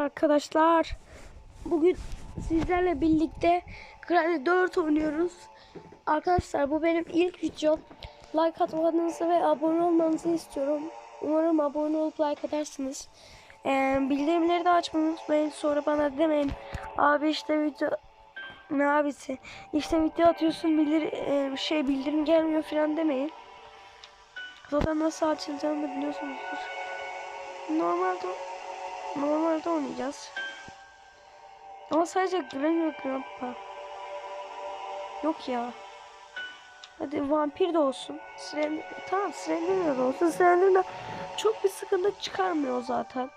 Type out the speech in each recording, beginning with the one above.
Arkadaşlar bugün sizlerle birlikte Granny 4 oynuyoruz. Arkadaşlar bu benim ilk videom. Like atmanızı ve abone olmanızı istiyorum. Umarım abone olup like atarsınız. Ee, bildirimleri de açmayı unutmayın. Sonra bana demeyin. Abi işte video ne abisi işte video atıyorsun bilir e, şey bildirim gelmiyor falan demeyin. Zaten nasıl açılacağını da biliyorsunuzdur. Normalde Normalde oynayacağız. Ama sadece Granny ve Grandpa. Yok ya. Hadi vampir de olsun. Slender, tamam Slender de olsun. Slender de çok bir sıkıntı çıkarmıyor zaten.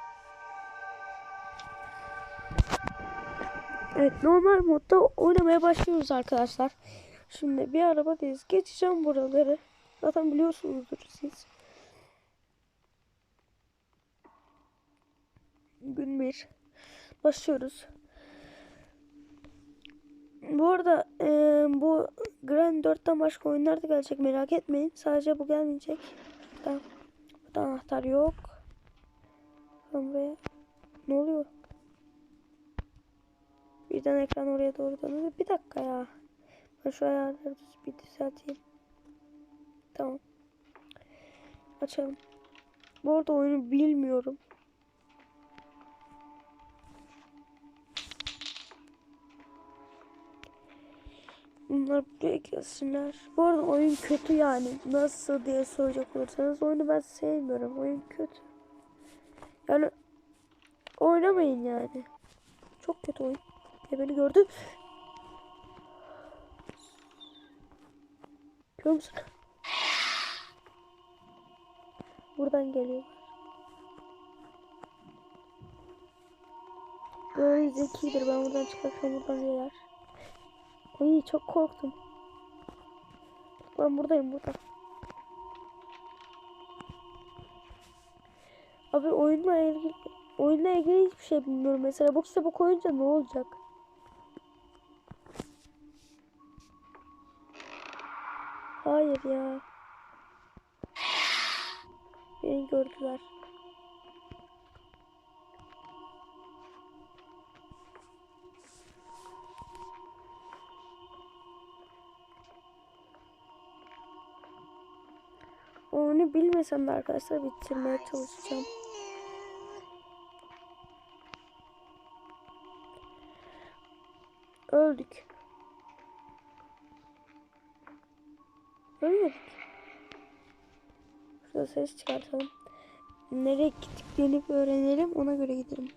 Evet normal modda oynamaya başlıyoruz arkadaşlar. Şimdi bir arabadayız. Geçeceğim buraları. Zaten biliyorsunuzdur siz. Gün bir. Başlıyoruz. Bu arada e, bu Grand 4'ten başka oyunlar da gelecek merak etmeyin. Sadece bu gelmeyecek. Burada, burada anahtar yok. Bakalım buraya. Ne oluyor? Birden ekran oraya doğru dönüyor. Bir dakika ya. Ben şu ayarları düz- bir düzelteyim. Tamam. Açalım. Bu arada oyunu bilmiyorum. Bunlar buraya gelsinler. Bu arada oyun kötü yani. Nasıl diye soracak olursanız oyunu ben sevmiyorum. Oyun kötü. Yani oynamayın yani. Çok kötü oyun. Ya beni gördü. Görüyor musun? Buradan geliyor. Böyle zekidir. Ben buradan çıkarsam buradan gelir. Ay çok korktum. Ben buradayım burada. Abi oyunla ilgili oyunla ilgili hiçbir şey bilmiyorum. Mesela bu kitabı koyunca ne olacak? Hayır ya. Beni gördüler. Onu bilmesem de arkadaşlar bitirmeye çalışacağım. Öldük. Ölmedik. Şurada ses çıkartalım. Nereye gittiklerini öğrenelim. Ona göre gidelim.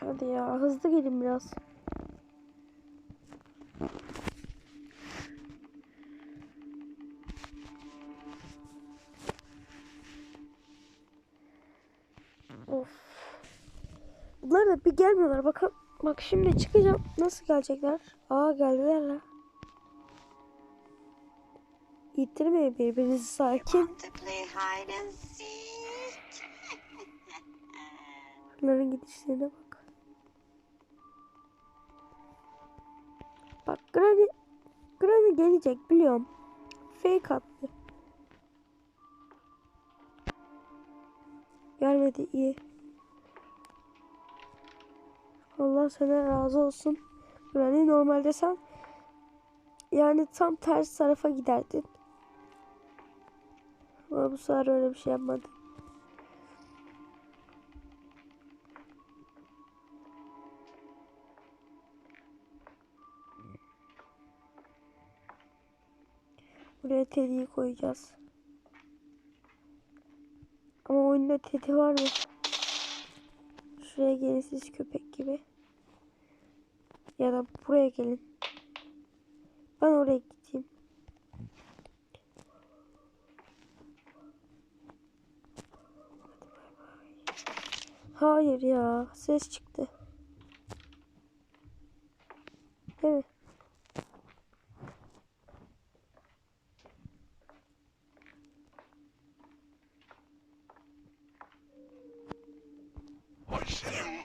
Hadi ya hızlı gelin biraz. Bunlar da bir gelmiyorlar. Bakın bak şimdi çıkacağım. Nasıl gelecekler? Aa geldiler la. İttirmeyin birbirinizi sakin. Bunların gidişlerine bak. Bak Granny Granny gelecek biliyorum. Fake attı. Gelmedi iyi. Allah sana razı olsun. Granny normalde sen yani tam ters tarafa giderdin. Ama bu sefer öyle bir şey yapmadın. Buraya Teddy'yi koyacağız. Ama oyunda Teddy var mı? Şuraya gelin köpek gibi. Ya da buraya gelin. Ben oraya gideyim. Hayır ya. Ses çıktı. Değil mi?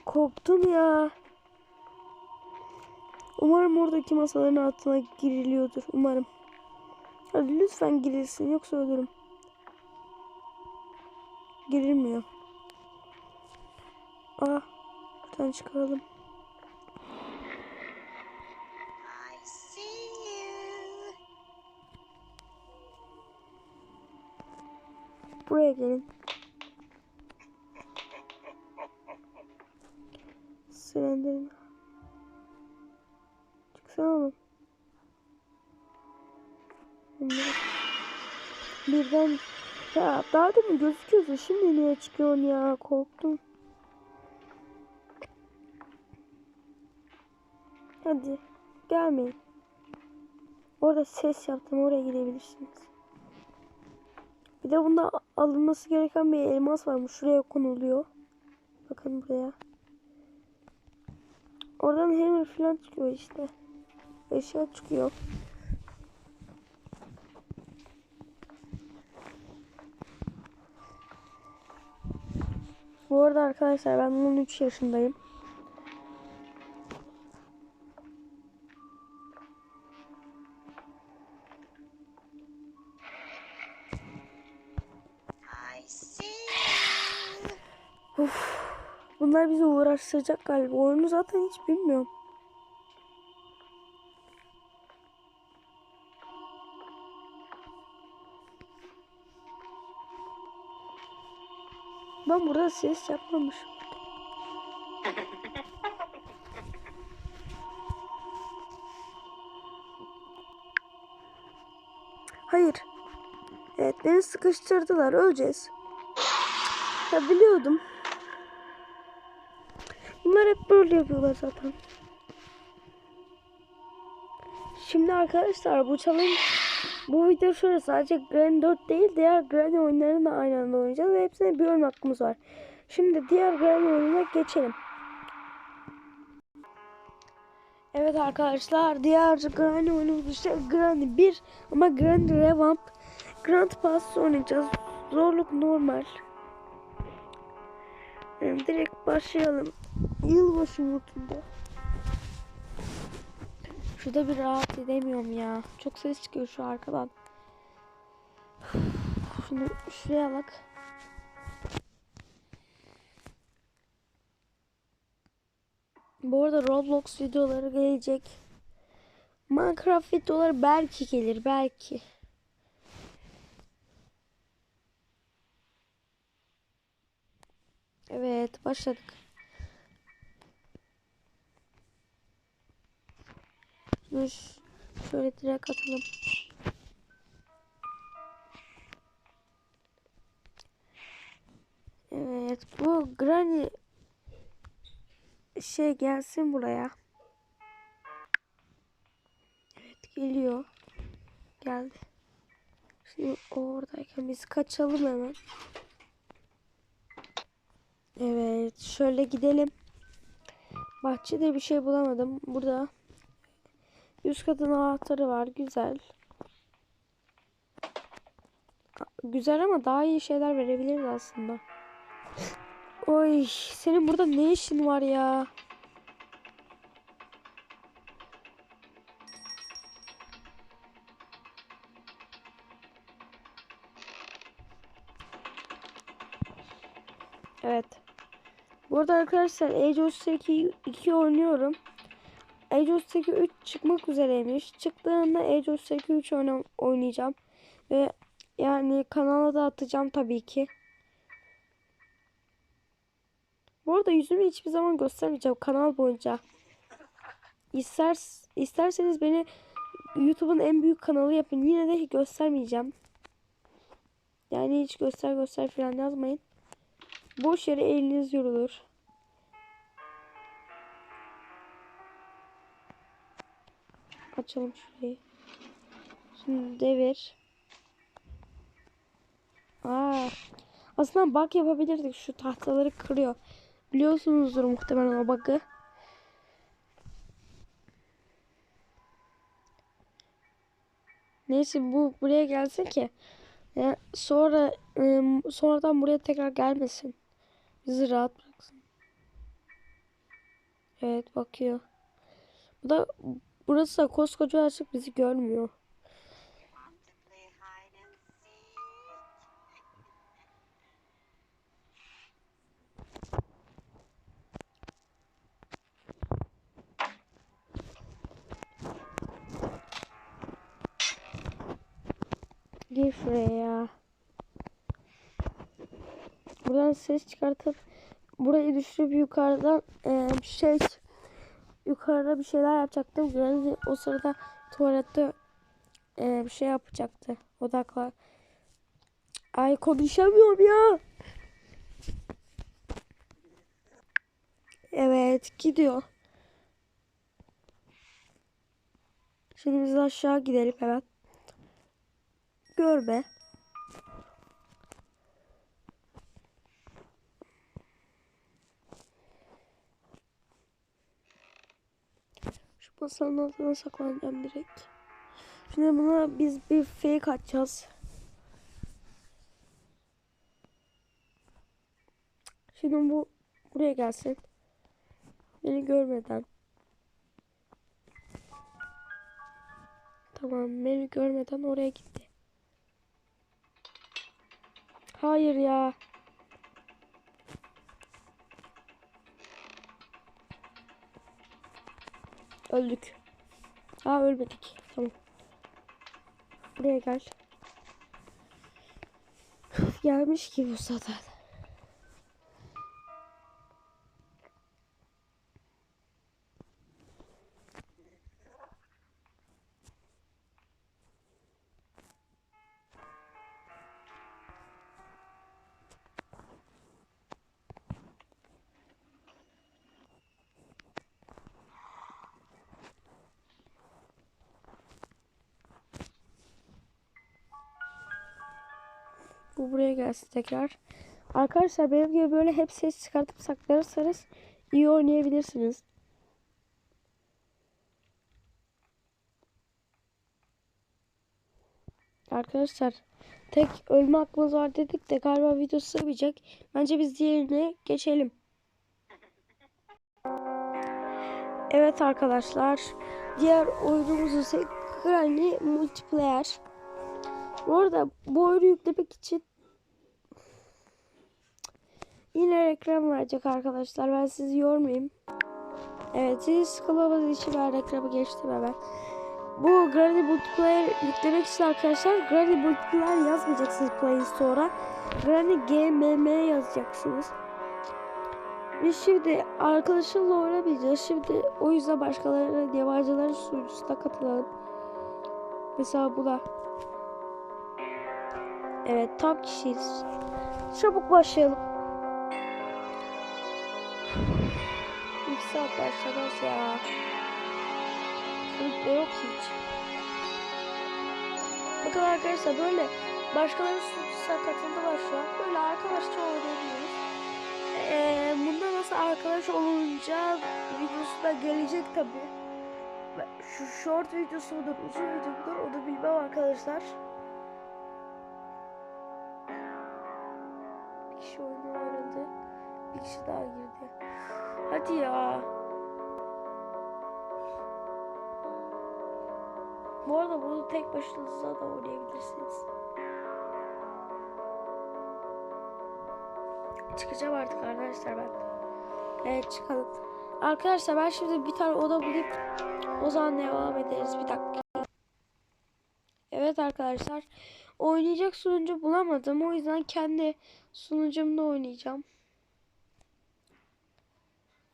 Korktum ya. Umarım oradaki masaların altına giriliyordur. Umarım. Hadi lütfen girilsin yoksa ölürüm. girilmiyor. Ah, buradan çıkaralım. Buraya gelin. Silendirin. Ya daha demin gözüküyordu. Şimdi niye çıkıyorsun ya? Korktum. Hadi gelmeyin. Orada ses yaptım. Oraya gidebilirsiniz. Bir de bunda alınması gereken bir elmas varmış. Şuraya konuluyor. Bakın buraya. Oradan hammer falan çıkıyor işte. Eşya çıkıyor. Bu arada arkadaşlar ben 13 yaşındayım. Uf. Bunlar bizi uğraştıracak galiba. Oyunu zaten hiç bilmiyorum. Ben burada ses yapmamışım. Hayır. Evet beni sıkıştırdılar. Öleceğiz. Ya biliyordum. Bunlar hep böyle yapıyorlar zaten. Şimdi arkadaşlar bu challenge bu video şöyle sadece Granny 4 değil diğer Granny oyunlarını da aynı anda oynayacağız ve hepsine bir oyun hakkımız var. Şimdi diğer Granny oyununa geçelim. Evet arkadaşlar diğer Granny oyunumuz işte Granny 1 ama Granny Revamp Grand Pass oynayacağız. Zorluk normal. Direkt başlayalım. Yılbaşı modunda. Şurada bir rahat edemiyorum ya. Çok ses çıkıyor şu arkadan. Şunu şuraya bak. Bu arada Roblox videoları gelecek. Minecraft videoları belki gelir belki. Evet başladık. Ş- şöyle direkt atalım. Evet bu Granny şey gelsin buraya. Evet geliyor. Geldi. Şimdi oradayken biz kaçalım hemen. Evet şöyle gidelim. Bahçede bir şey bulamadım. Burada üst katın anahtarı var. Güzel. Güzel ama daha iyi şeyler verebiliriz aslında. Oy senin burada ne işin var ya? Evet. Burada arkadaşlar Age of 2, 2 oynuyorum. Age of 3 çıkmak üzereymiş. Çıktığında Age of 3 oyna- oynayacağım. Ve yani kanala da atacağım tabii ki. Bu arada yüzümü hiçbir zaman göstermeyeceğim kanal boyunca. İster, isterseniz beni YouTube'un en büyük kanalı yapın. Yine de göstermeyeceğim. Yani hiç göster göster falan yazmayın. Boş yere eliniz yorulur. Açalım şurayı. Şimdi devir. Aa, aslında bug yapabilirdik. Şu tahtaları kırıyor. Biliyorsunuzdur muhtemelen o bug'ı. Neyse bu buraya gelsin ki ya sonra sonradan buraya tekrar gelmesin. Bizi rahat bıraksın. Evet bakıyor. Bu da Burası da koskoca açık bizi görmüyor. Gel şuraya. Buradan ses çıkartıp burayı düşürüp yukarıdan e, şey yukarıda bir şeyler yapacaktım. Granny o sırada tuvalette eee, bir şey yapacaktı. Odakla. Ay konuşamıyorum ya. Evet gidiyor. Şimdi biz aşağı gidelim hemen. Görme. Masanın altına saklanacağım direkt. Şimdi buna biz bir fake atacağız. Şimdi bu buraya gelsin. Beni görmeden. Tamam beni görmeden oraya gitti. Hayır ya. Öldük. Aa ölmedik. Tamam. Buraya gel. Gelmiş ki bu zaten. Bu buraya gelsin tekrar. Arkadaşlar benim gibi böyle hep ses çıkartıp saklarırsanız iyi oynayabilirsiniz. Arkadaşlar tek ölme hakkımız var dedik de galiba video sığmayacak. Bence biz diğerine geçelim. Evet arkadaşlar. Diğer oyunumuz ise Granny Multiplayer. Bu arada bu oyunu yüklemek için yine reklam verecek arkadaşlar. Ben sizi yormayayım. Evet siz sıkılmamanız için ben reklamı geçtim hemen. Bu Granny Multiplayer yüklemek için arkadaşlar Granny Multiplayer yazmayacaksınız Play Store'a. Granny GMM yazacaksınız. Biz şimdi arkadaşımla oynamayacağız. Şimdi o yüzden başkalarının yabancıların sunucusuna katılalım. Mesela buna. Evet tam kişiyiz. Çabuk başlayalım. Saat başlamaz ya. Çocukta yok hiç. Bakın arkadaşlar böyle başkalarının sunucusuna katıldılar şu an. Böyle arkadaşça oynayabiliyoruz. Ee, bunda nasıl arkadaş olunca videosu da gelecek tabi. Şu short videosu mudur, uzun video mudur onu bilmem arkadaşlar. Bir kişi oyunu ayrıldı. Bir kişi daha girdi. Hadi ya. Bu arada bunu tek başınıza da oynayabilirsiniz. Çıkacağım artık arkadaşlar ben. Evet çıkalım. Arkadaşlar ben şimdi bir tane oda bulayım. O zaman devam ederiz. Bir dakika. Evet arkadaşlar. Oynayacak sunucu bulamadım. O yüzden kendi sunucumda oynayacağım.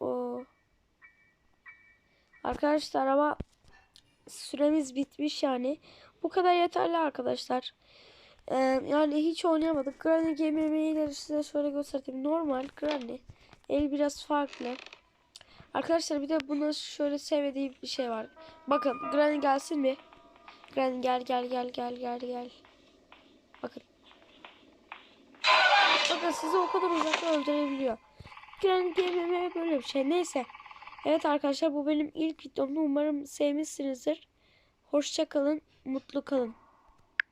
O. Arkadaşlar ama süremiz bitmiş yani. Bu kadar yeterli arkadaşlar. Ee, yani hiç oynayamadık. Granny GMM'yi de size şöyle göstereyim. Normal Granny. El biraz farklı. Arkadaşlar bir de buna şöyle sevmediğim bir şey var. Bakın Granny gelsin mi? Granny gel gel gel gel gel gel. Bakın. Bakın sizi o kadar uzaktan öldürebiliyor. Granny GMM böyle bir şey. Neyse. Evet arkadaşlar bu benim ilk videomdu. Umarım sevmişsinizdir. Hoşça kalın, mutlu kalın.